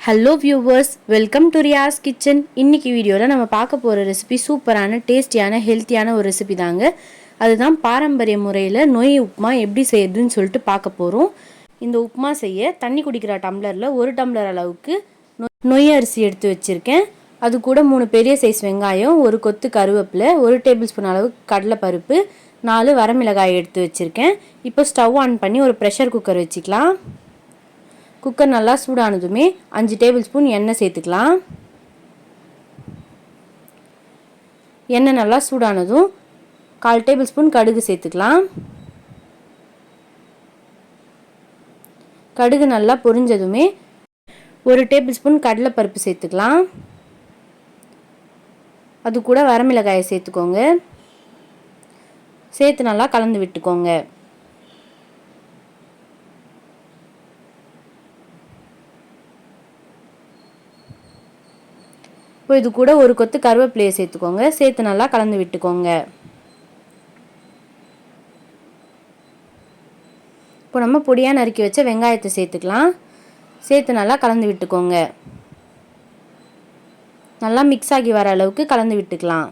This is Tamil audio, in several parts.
Hello viewers welcome to Riyaz kitchen இன்னைக்கு வீடியோவில் நம்ம பார்க்க போகிற ரெசிபி சூப்பரான டேஸ்டியான ஹெல்த்தியான ஒரு ரெசிபி தாங்க. அதுதான் பாரம்பரிய முறையில் நொய் உப்புமா எப்படி செய்யுதுன்னு சொல்லிட்டு பார்க்க போகிறோம் இந்த உப்புமா செய்ய தண்ணி குடிக்கிற டம்ளரில் ஒரு டம்ளர் அளவுக்கு நொ- நொய் அரிசி எடுத்து வச்சுருக்கேன். அது கூட மூணு பெரிய சைஸ் வெங்காயம் ஒரு கொத்து கருவேப்பிலை ஒரு டேபிள் ஸ்பூன் அளவு கடலைப்பருப்பு நாலு வரமிளகாய் எடுத்து வச்சுருக்கேன். இப்போ ஸ்டவ் ஆன் பண்ணி ஒரு ப்ரெஷர் குக்கர் வச்சுக்கலாம். குக்கர் நல்லா சூடானதுமே அஞ்சு டேபிள் ஸ்பூன் எண்ணெய் சேர்த்துக்கலாம். எண்ணெய் நல்லா சூடானதும் கால் டேபிள் ஸ்பூன் கடுகு சேர்த்துக்கலாம். கடுகு நல்லா பொரிஞ்சதுமே ஒரு டேபிள் ஸ்பூன் கடலைப்பருப்பு சேர்த்துக்கலாம். அது கூட வரமிளகாயை சேர்த்துக்கோங்க. சேர்த்து நல்லா கலந்து விட்டுக்கோங்க. இப்போ இது கூட ஒரு கொத்து கருவேப்பிலையை சேர்த்துக்கோங்க. சேர்த்து நல்லா கலந்து விட்டுக்கோங்க. இப்போ நம்ம பொடியாக நறுக்கி வச்ச வெங்காயத்தை சேர்த்துக்கலாம். சேர்த்து நல்லா கலந்து விட்டுக்கோங்க. நல்லா மிக்ஸ் ஆகி வர அளவுக்கு கலந்து விட்டுக்கலாம்.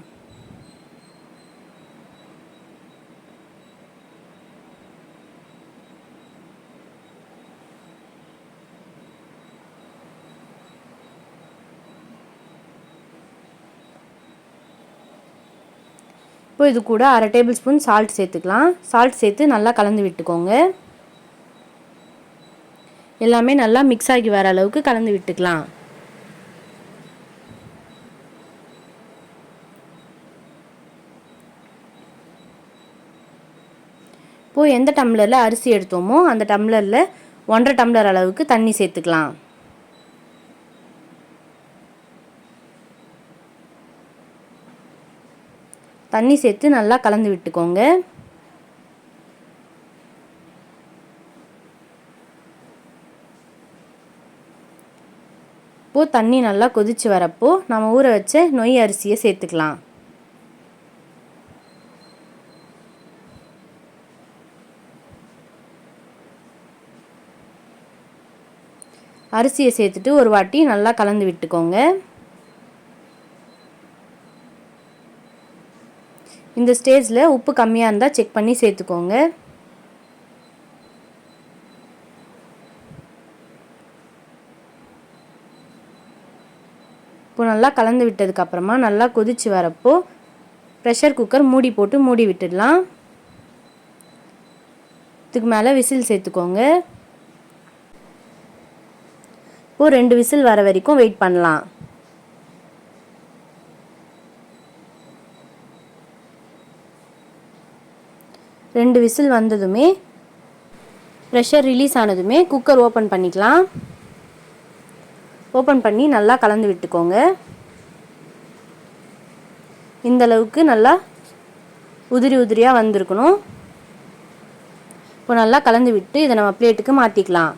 இப்போ இது கூட அரை டேபிள் ஸ்பூன் சால்ட் சேர்த்துக்கலாம். சால்ட் சேர்த்து நல்லா கலந்து விட்டுக்கோங்க. எல்லாமே நல்லா மிக்ஸ் ஆகி வர அளவுக்கு கலந்து விட்டுக்கலாம். இப்போது எந்த டம்ளரில் அரிசி எடுத்தோமோ அந்த டம்ளரில் ஒன்றரை டம்ளர் அளவுக்கு தண்ணி சேர்த்துக்கலாம். தண்ணி சேர்த்து நல்லா கலந்து விட்டுக்கோங்க. இப்போது தண்ணி நல்லா கொதிச்சு வரப்போ நம்ம ஊற வச்ச நொய் அரிசியை சேர்த்துக்கலாம். அரிசியை சேர்த்துட்டு ஒரு வாட்டி நல்லா கலந்து விட்டுக்கோங்க. இந்த ஸ்டேஜில் உப்பு கம்மியாக இருந்தால் செக் பண்ணி சேர்த்துக்கோங்க. இப்போ நல்லா கலந்து விட்டதுக்கப்புறமா நல்லா கொதிச்சு வரப்போ ப்ரெஷர் குக்கர் மூடி போட்டு மூடி விட்டுடலாம். இதுக்கு மேலே விசில் சேர்த்துக்கோங்க. இப்போது ரெண்டு விசில் வர வரைக்கும் வெயிட் பண்ணலாம். ரெண்டு விசில் வந்ததுமே ப்ரெஷர் ரிலீஸ் ஆனதுமே குக்கர் ஓப்பன் பண்ணிக்கலாம். ஓப்பன் பண்ணி நல்லா கலந்து விட்டுக்கோங்க. இந்த அளவுக்கு நல்லா உதிரி உதிரியாக வந்திருக்கணும். இப்போ நல்லா கலந்து விட்டு இதை நம்ம பிளேட்டுக்கு மாற்றிக்கலாம்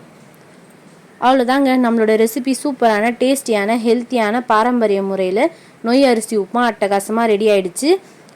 அவ்வளோதாங்க நம்மளோட ரெசிபி சூப்பரான டேஸ்டியான ஹெல்த்தியான பாரம்பரிய முறையில் நொய் அரிசி உப்புமா அட்டகாசமாக ரெடி ஆயிடுச்சு.